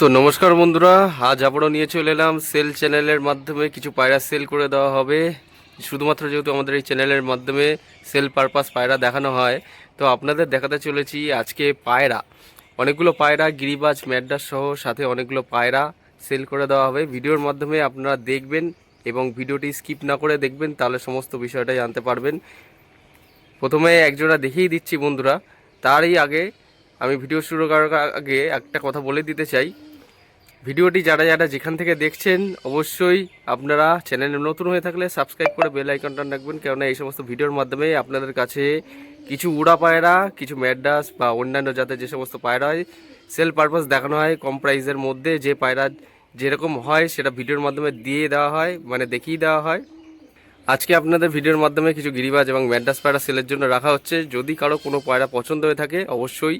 তো নমস্কার বন্ধুরা, আজ আবারও নিয়ে চলে এলাম সেল চ্যানেলের মাধ্যমে। কিছু পায়রা সেল করে দেওয়া হবে। শুধুমাত্র যেহেতু আমাদের এই চ্যানেলের মাধ্যমে সেল পারপাস পায়রা দেখানো হয়, তো আপনাদের দেখাতে চলেছি আজকে পায়রা। অনেকগুলো পায়রা, গিরিবাজ ম্যাডাস সহ সাথে অনেকগুলো পায়রা সেল করে দেওয়া হবে। ভিডিওর মাধ্যমে আপনারা দেখবেন এবং ভিডিওটি স্কিপ না করে দেখবেন, তাহলে সমস্ত বিষয়টা জানতে পারবেন। প্রথমে একজোড়া দেখিয়ে দিচ্ছি বন্ধুরা, তারই আগে আমি ভিডিও শুরু করার আগে একটা কথা বলে দিতে চাই। ভিডিওটি যারা যারা যেখান থেকে দেখছেন, অবশ্যই আপনারা চ্যানেলে নতুন হয়ে থাকলে সাবস্ক্রাইব করে বেল আইকনটা রাখবেন। কেননা এই সমস্ত ভিডিওর মাধ্যমে আপনাদের কাছে কিছু উড়া পায়রা, কিছু ম্যাডাস বা অন্যান্য জাতের যে সমস্ত পায়রা হয় সেল পারপাস দেখানো হয়, কম প্রাইসের মধ্যে যে পায়রা যেরকম হয় সেটা ভিডিওর মাধ্যমে দিয়ে দেওয়া হয় মানে দেখিয়ে দেওয়া হয়। আজকে আপনাদের ভিডিওর মাধ্যমে কিছু গিরিবাজ এবং ম্যাডাস পায়রা সেলের জন্য রাখা হচ্ছে। যদি কারও কোনো পায়রা পছন্দ হয়ে থাকে, অবশ্যই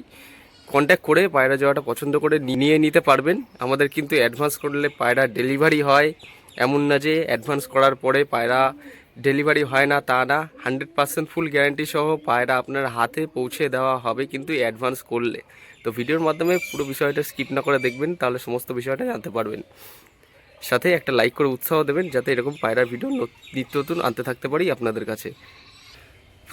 কন্ট্যাক্ট করে পায়রা যাওয়াটা পছন্দ করে নিয়ে নিতে পারবেন। আমাদের কিন্তু অ্যাডভান্স করলে পায়রা ডেলিভারি হয়। এমন না যে অ্যাডভান্স করার পরে পায়রা ডেলিভারি হয় না, তা না। হান্ড্রেড পার্সেন্ট ফুল গ্যারান্টি সহ পায়রা আপনার হাতে পৌঁছে দেওয়া হবে কিন্তু অ্যাডভান্স করলে। তো ভিডিওর মাধ্যমে পুরো বিষয়টা স্কিপ না করে দেখবেন, তাহলে সমস্ত বিষয়টা জানতে পারবেন। সাথে একটা লাইক করে উৎসাহ দেবেন, যাতে এরকম পায়রার ভিডিও নত- নিত্য নতুন আনতে থাকতে পারি আপনাদের কাছে।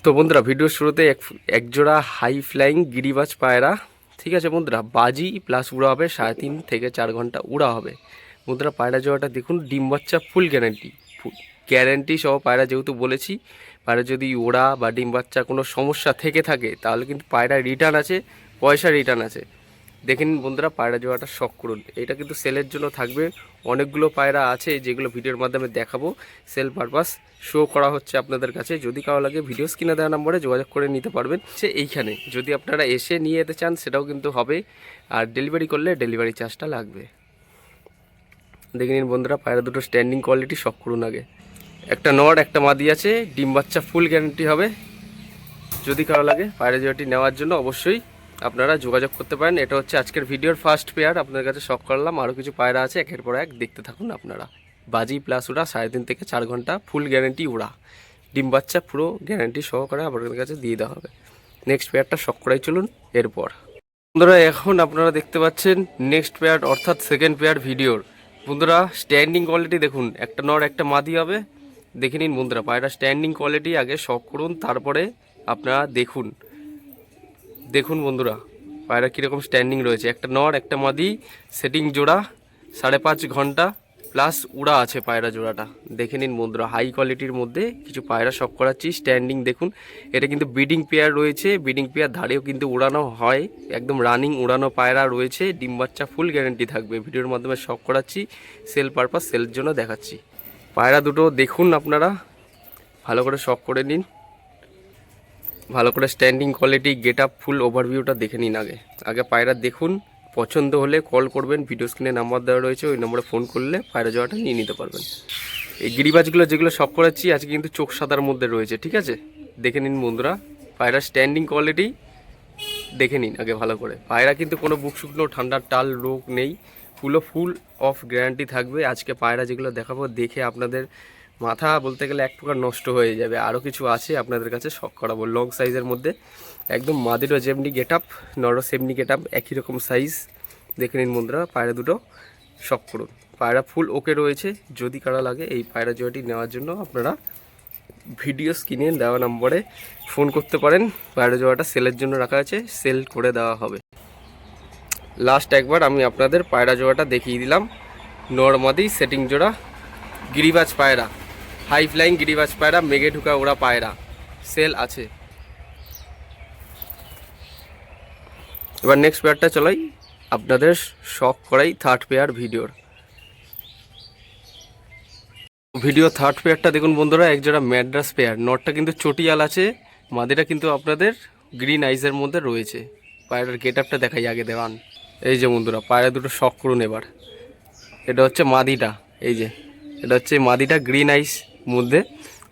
তো বন্ধুরা ভিডিওর শুরুতে এক একজোড়া হাই ফ্লাইং গিরিবাজ পায়রা ঠিক আছে বন্ধুরা, বাজি প্লাস উড়া হবে, সাড়ে তিন থেকে চার ঘণ্টা উড়া হবে। বন্ধুরা, পায়রা জোড়াটা দেখুন, ডিম বাচ্চা ফুল গ্যারান্টি গ্যারান্টি সহ পায়রা যেহেতু বলেছি, পায়রা যদি ওড়া বা ডিম বাচ্চা কোনো সমস্যা থেকে থাকে, তাহলে কিন্তু পায়রা রিটার্ন আছে পয়সা রিটার্ন আছে। দেখে নিন বন্ধুরা, পায়রা জোড়াটা শখ করুন। এটা কিন্তু সেলের জন্য থাকবে। অনেকগুলো পায়রা আছে, যেগুলো ভিডিওর মাধ্যমে দেখাবো। সেল পারপাস শো করা হচ্ছে আপনাদের কাছে। যদি কারও লাগে ভিডিও স্ক্রিনে দেওয়া নম্বরে যোগাযোগ করে নিতে পারবেন। সে এইখানে, যদি আপনারা এসে নিয়ে যেতে চান, সেটাও কিন্তু হবে। আর ডেলিভারি করলে ডেলিভারি চার্জটা লাগবে। দেখে নিন বন্ধুরা, পায়রা দুটো স্ট্যান্ডিং কোয়ালিটি শখ করুন আগে। একটা নট একটা মাদি আছে, ডিম বাচ্চা ফুল গ্যারান্টি হবে। যদি কারও লাগে, পায়রা জোড়াটি নেওয়ার জন্য অবশ্যই আপনারা যোগাযোগ করতে পারেন। এটা হচ্ছে আজকের ভিডিওর ফার্স্ট পেয়ার আপনাদের কাছে শখ করলাম। আরও কিছু পায়রা আছে। একের পর এক দেখতে থাকুন আপনারা। বাজি প্লাস উড়া সাড়ে তিন থেকে চার ঘণ্টা ফুল গ্যারেন্টি উড়া। ডিম বাচ্চা পুরো গ্যারান্টি সহকারে আপনাদের কাছে দিয়ে দেওয়া হবে। নেক্সট পেয়ারটা শখ করাই চলুন এরপর। বন্ধুরা, এখন আপনারা দেখতে পাচ্ছেন নেক্সট পেয়ার অর্থাৎ সেকেন্ড পেয়ার ভিডিওর বন্ধুরা স্ট্যান্ডিং কোয়ালিটি দেখুন। একটা নর, একটা মাদি হবে। দেখে নিন বন্ধুরা, পায়রা স্ট্যান্ডিং কোয়ালিটি আগে শখ করুন, তারপরে আপনারা দেখুন। দেখুন বন্ধুরা, পায়রা কীরকম স্ট্যান্ডিং রয়েছে। একটা নর, একটা মাদি সেটিং জোড়া, সাড়ে পাঁচ ঘণ্টা প্লাস উড়া আছে পায়রা জোড়াটা। দেখে নিন বন্ধুরা হাই কোয়ালিটির মধ্যে কিছু পায়রা শখ করাচ্ছি স্ট্যান্ডিং দেখুন। এটা কিন্তু বিডিং পেয়ার রয়েছে বিডিং পেয়ার ধারেও কিন্তু উড়ানো হয়। একদম রানিং উড়ানো পায়রা রয়েছে, ডিম বাচ্চা ফুল গ্যারেন্টি থাকবে। ভিডিওর মাধ্যমে শখ করাচ্ছি সেল পারপাস সেলের জন্য দেখাচ্ছি। পায়রা দুটো দেখুন আপনারা, ভালো করে শখ করে নিন। ভালো করে standing quality get up full ওভারভিউটা দেখে নিন আগে। আগে পায়রা দেখুন, পছন্দ হলে কল করবেন ভিডিও স্ক্রিনে নাম্বার দেওয়া রয়েছে, ওই নম্বরে ফোন করলে পায়রা যাওয়াটা নিয়ে নিতে পারবেন। এই গিরিবাজগুলো যেগুলো সব করাচ্ছি, আজকে কিন্তু চোখ সাদার মধ্যে রয়েছে, ঠিক আছে? দেখে নিন বন্ধুরা, পায়রা স্ট্যান্ডিং কোয়ালিটি দেখে নিন আগে ভালো করে। পায়রা কিন্তু কোনো বুক শুকনো ঠান্ডার টাল, রোগ নেই। ফুলও ফুল অফ গ্যারান্টি থাকবে। আজকে পায়রা যেগুলো দেখাবো, দেখে আপনাদের মাথা বলতে গেলে এক প্রকার নষ্ট হয়ে যাবে। আরও কিছু আছে আপনাদের কাছে শখ করাবো লং সাইজের মধ্যে একদম মাদিরও যেমনি গেট আপ নরও সেমনি গেট আপ একই রকম সাইজ। দেখে নিন বন্ধুরা, পায়রা দুটো শখ করুন। পায়রা ফুল ওকে রয়েছে, যদি কারা লাগে এই পায়রা জোড়াটি নেওয়ার জন্য আপনারা ভিডিও স্ক্রিনে দেওয়া নম্বরে ফোন করতে পারেন। পায়রা জোড়াটা সেলের জন্য রাখা আছে, সেল করে দেওয়া হবে। লাস্ট একবার আমি আপনাদের পায়রা জোয়াটা দেখিয়ে দিলাম। নর্মাদি সেটিং জোড়া, গিরিবাজ পায়রা। হাই ফ্লাইং গিরিবাজ পায়রা, মেঘে ঢুকা ওরা পায়রা। সেল আছে। এবার নেক্সট পেয়ারটা চলাই। আপনাদের শখ করাই থার্ড পেয়ার ভিডিওর ভিডিও থার্ড পেয়ারটা দেখুন বন্ধুরা একজোড়া ম্যাড্রাস পেয়ার নটটা কিন্তু চটিয়াল আছে, মাদিটা কিন্তু আপনাদের গ্রিন আইসের মধ্যে রয়েছে। পায়রার গেট আপটা দেখাই আগে দেওয়ান। এই যে বন্ধুরা, পায়রা দুটো শখ করুন এবার। এটা হচ্ছে মাদিটা, এই যে। এটা হচ্ছে মাদিটা গ্রিন আইস মধ্যে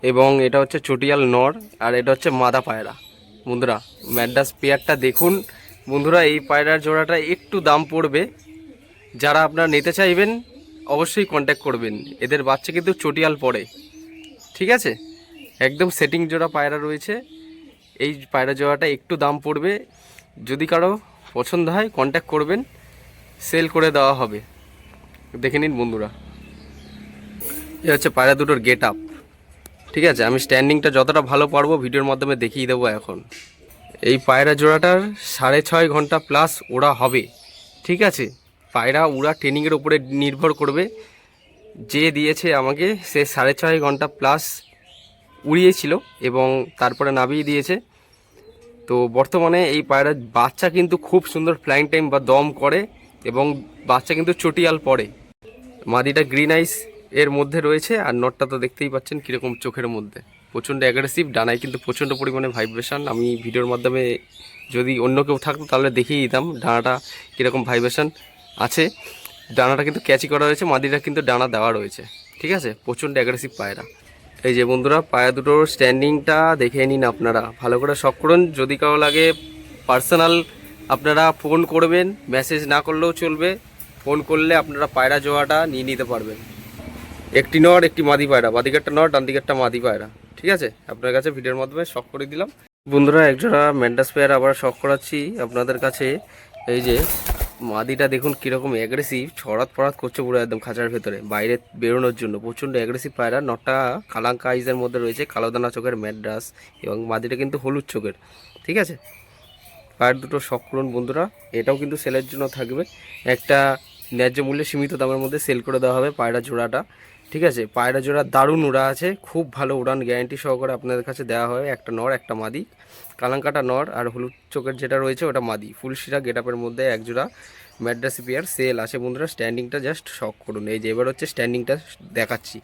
এবং এটা হচ্ছে চটিয়াল নর আর এটা হচ্ছে মাদা পায়রা। বন্ধুরা ম্যাড্রাস পেয়ারটা দেখুন। বন্ধুরা, এই পায়রার জোড়াটা একটু দাম পড়বে। যারা আপনারা নিতে চাইবেন, অবশ্যই কন্ট্যাক্ট করবেন। এদের বাচ্চা কিন্তু চটিয়াল পড়ে। ঠিক আছে? একদম সেটিং জোড়া পায়রা রয়েছে। এই পায়রা জোড়াটা একটু দাম পড়বে। যদি কারও পছন্দ হয় কন্ট্যাক্ট করবেন। সেল করে দেওয়া হবে। দেখে নিন বন্ধুরা। এ হচ্ছে পায়রা দুটোর গেট আপ ঠিক আছে? আমি স্ট্যান্ডিংটা যতটা ভালো পারব ভিডিওর মাধ্যমে দেখিয়ে দেবো এখন। এই পায়রা জোড়াটার সাড়ে ছয় ঘণ্টা প্লাস ওড়া হবে। ঠিক আছে? পায়রা উড়া ট্রেনিংয়ের উপরে নির্ভর করবে। যে দিয়েছে আমাকে, সে সাড়ে ছয় ঘণ্টা প্লাস উড়িয়েছিল এবং তারপরে নামিয়ে দিয়েছে। তো বর্তমানে এই পায়রার বাচ্চা কিন্তু খুব সুন্দর ফ্লাইং টাইম বা দম করে এবং বাচ্চা কিন্তু চটিয়াল পড়ে মাদিটা গ্রিন আইস এর মধ্যে রয়েছে, আর নটটা তো দেখতেই পাচ্ছেন কীরকম চোখের মধ্যে। প্রচণ্ড অ্যাগ্রেসিভ ডানায় কিন্তু প্রচণ্ড পরিমাণে ভাইব্রেশন আমি ভিডিওর মাধ্যমে যদি অন্য কেউ থাকতো তাহলে দেখিয়ে দিতাম ডানাটা কীরকম ভাইব্রেশন আছে। ডানাটা কিন্তু ক্যাচি করা রয়েছে মাদিটা কিন্তু ডানা দেওয়া রয়েছে। ঠিক আছে? প্রচণ্ড অ্যাগ্রেসিভ পায়রা। এই যে বন্ধুরা পায়রা দুটোর স্ট্যান্ডিংটা দেখে নিন আপনারা। ভালো করে শখ করুন। যদি কারও লাগে পার্সোনাল আপনারা ফোন করবেন। মেসেজ না করলেও চলবে। ফোন করলে আপনারা পায়রা জোয়াটা নিয়ে নিতে পারবেন। একটি নর একটি মাদি পায়রা। বাদিকেরটা নর ডান দিকেরটা মাদি পায়রা। ঠিক আছে? আপনার কাছে ভিডিওর মাধ্যমে শখ করে দিলাম। বন্ধুরা, একজোড়া ম্যান্ডাস পেয়ার আবার শখ করাচ্ছি। আপনাদের কাছে এই যে মাদিটা দেখুন কীরকম অ্যাগ্রেসিভ ছড়াত ফড়াত করছে পুরো একদম খাঁচার ভেতরে। বাইরে বেরোনোর জন্য প্রচণ্ড অ্যাগ্রেসিভ পায়রা। নটা কালাঙ্কা আইজের মধ্যে রয়েছে, কালোদানা চোখের ম্যাড্রাস এবং মাদিটা কিন্তু হলুদ চোখের। ঠিক আছে? পায়ের দুটো শখ করুন বন্ধুরা, এটাও কিন্তু সেলের জন্য থাকবে। একটা ন্যায্য মূল্যে সীমিত দামের মধ্যে সেল করে দেওয়া হবে পায়রা জোড়াটা। ঠিক আছে? পায়রা জোড়া দারুণ উড়া আছে। খুব ভালো উড়ান গ্যারান্টি সহকারে আপনাদের কাছে দেওয়া হয়। একটা নর, একটা মাদি। কালাঙ্কাটা নর আর হলুদ চোখের যেটা রয়েছে ওটা মাদি। ফুলশিরা গেটআপের মধ্যে এক জোড়া ম্যাড্রাসি পেয়ার সেল আছে বন্ধুরা। স্ট্যান্ডিংটা জাস্ট শখ করুন। এই যে এবার হচ্ছে স্ট্যান্ডিংটা দেখাচ্ছি।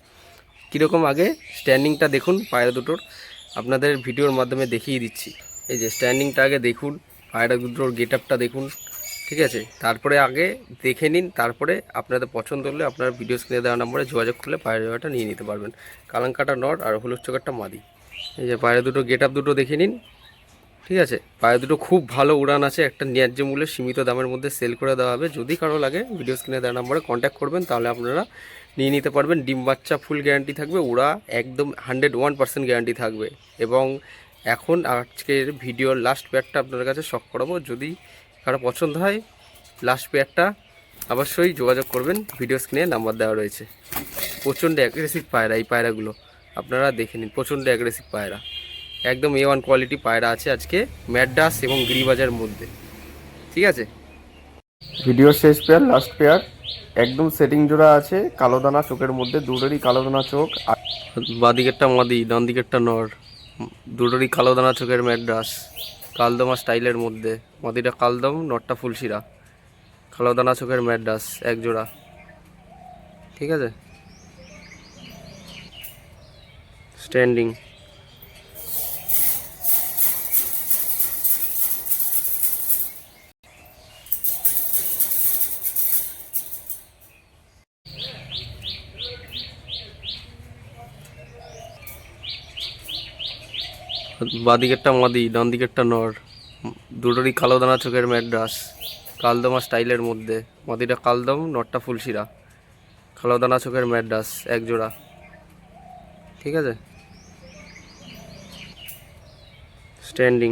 কীরকম আগে স্ট্যান্ডিংটা দেখুন পায়রা দুটোর। আপনাদের ভিডিওর মাধ্যমে দেখিয়ে দিচ্ছি। এই যে স্ট্যান্ডিংটা আগে দেখুন। পায়রা দুটোর গেট আপটা দেখুন। ঠিক আছে? তারপরে আগে দেখে নিন, তারপরে আপনাদের পছন্দ হলে আপনার ভিডিও স্ক্রিনে দেওয়া নম্বরে যোগাযোগ করলে পায়ের জোড়াটা নিয়ে নিতে পারবেন। কালাঙ্কাটা নট আর হলুদ চোখেরটা মাদি। এই যে পায়ের দুটো গেট আপ দুটো দেখে নিন, ঠিক আছে? পায়ে দুটো খুব ভালো উড়ান আছে, একটা ন্যায্য মূল্যে সীমিত দামের মধ্যে সেল করে দেওয়া হবে। যদি কারও লাগে ভিডিও স্ক্রিনে দেওয়া নম্বরে কন্ট্যাক্ট করবেন, তাহলে আপনারা নিয়ে নিতে পারবেন। ডিম বাচ্চা ফুল গ্যারান্টি থাকবে ওরা একদম হান্ড্রেড ওয়ান পার্সেন্ট গ্যারান্টি থাকবে। এবং এখন আজকের ভিডিওর লাস্ট পেয়ারটা আপনার কাছে শখ করাবো। যদি কারও পছন্দ হয় লাস্ট পেয়ারটা অবশ্যই যোগাযোগ করবেন ভিডিও স্ক্রিনে নাম্বার দেওয়া রয়েছে। প্রচণ্ড অ্যাগ্রেসিভ পায়রা এই পায়রাগুলো আপনারা দেখে নিন প্রচণ্ড অ্যাগ্রেসিভ পায়রা। একদম এ ওয়ান কোয়ালিটি পায়রা আছে আজকে ম্যাড্রাস এবং গিরিবাজার মধ্যে। ঠিক আছে? ভিডিও শেষ পেয়ার লাস্ট পেয়ার একদম সেটিং জোড়া আছে কালো দানা চোখের মধ্যে দুটোরই কালো দানা চোখ বাদিকেরটা মাদি ডান দিকেরটা নর দুটোরই কালো দানা চোখের ম্যাড্রাস কালদমা স্টাইলের মধ্যে। মাদিটা কালদম, নটটা ফুলশিরা। খালাদানা চোখের ম্যাড্রাস, এক জোড়া। ঠিক আছে? স্ট্যান্ডিং বাদিকেরটা মাদি ডান দিকেরটা নর। দুটোরই কালো দানা চোখের ম্যাড্রাস কালদমা স্টাইলের মধ্যে। মাদিটা কালদম নটটা ফুলশিরা। কালো দানা চোখের ম্যাড্রাস এক জোড়া। ঠিক আছে? স্ট্যান্ডিং